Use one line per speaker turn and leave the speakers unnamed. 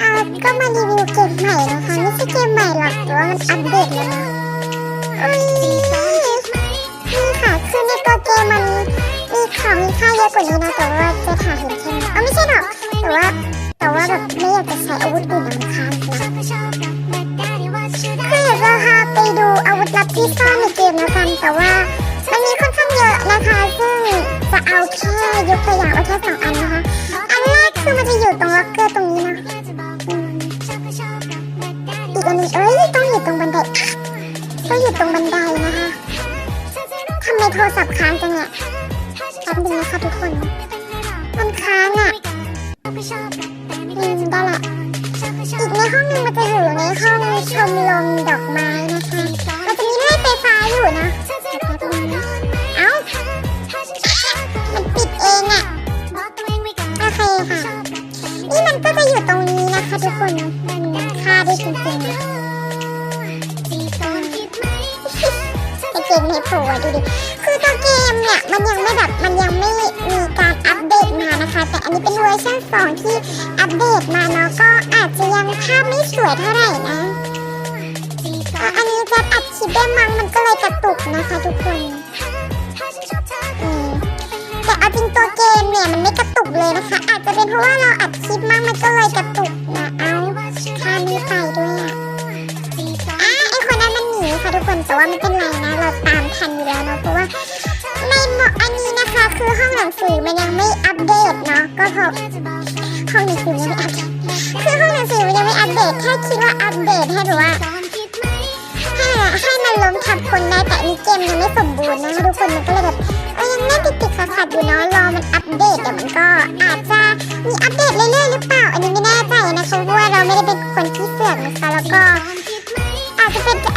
อ่าก็มารีวิวเกมใหม่นะคะไม่ใช่เกมใหม่หรอกแต่ว่ามันอัปเดตแล้วนะนี่ค่ะคือในตัวเกมมันมีของมีค่าเยอะกว่านี้นะแต่ว่าจะถ่ายเห็นแค่นี้อ๋อไม่ใช่หรอกแต่ว่าแต่ว่าแบบไม่อยากจะใช้อาวุธอื่นนะคะ ตรงบันไดต้อยู่ตรงบันไดนะคะทำไมโทรศัพท์ค้างจังเนี่ยแป๊บนึงนะคะทุกคน มันค้างอะอืมได้ละอีกในห้องนึงมันจะอยู่ในห้องชมรมดอกไม้นะคะมันจะมีไล่ไฟฟ้าอยู่นะเดี๋ยวแป๊บนึงนะเอ้ามันปิดเองอะโอเคค่ะ นี่มันก็จะอยู่ตรงนี้นะคะทุกคนมันค่าได้จริงๆ มให้โผล่ดูดิ คือตัวเกมเนี่ย มันยังไม่แบบมันยังไม่มีการอัปเดตมานะคะ แต่อันนี้เป็นเวอร์ชัน2ที่อัปเดตมาเนาะก็อาจจะยังภาพไม่สวยเท่าไหร่นะอันนี้จะอัดคลิปได้มั้งมันก็เลยกระตุกนะคะทุกคนแต่เอาจริงตัวเกมเนี่ยมันไม่กระตุกเลยนะคะ อาจจะเป็นเพราะว่าเราอัดคลิปมากมันก็เลยกระตุกนะเอา ว่าไม่เป็นไรนะ เราตามทันอยู่แล้วเนาะเพราะว่าในหมวกอันนี้นะคะ คือห้องหนังสือมันยังไม่อัปเดตเนาะก็เพราะห้องหนังสือยังไม่อัปเดตคือห้องหนังสือมันยังไม่อัปเดตแค่คิดว่าอัปเดตให้แบบว่าให้ให้มันล้มทับคนได้แต่นนี้เกมยังไม่สมบูรณ์นะคะทุกคนมันก็เลยแบบเออยังเล่ติดติดๆขัดอยู่เนาะรอมันอัปเดตเดี๋ยวมันก็อาจจะมีอัปเดตเรื่อยๆหรือเปล่าอันนี้ไม่แน่ใจนะคะเพราะว่าเราไม่ได้เป็นคนที่เสื่อกนะคะแล้วก็อาจจะเป็น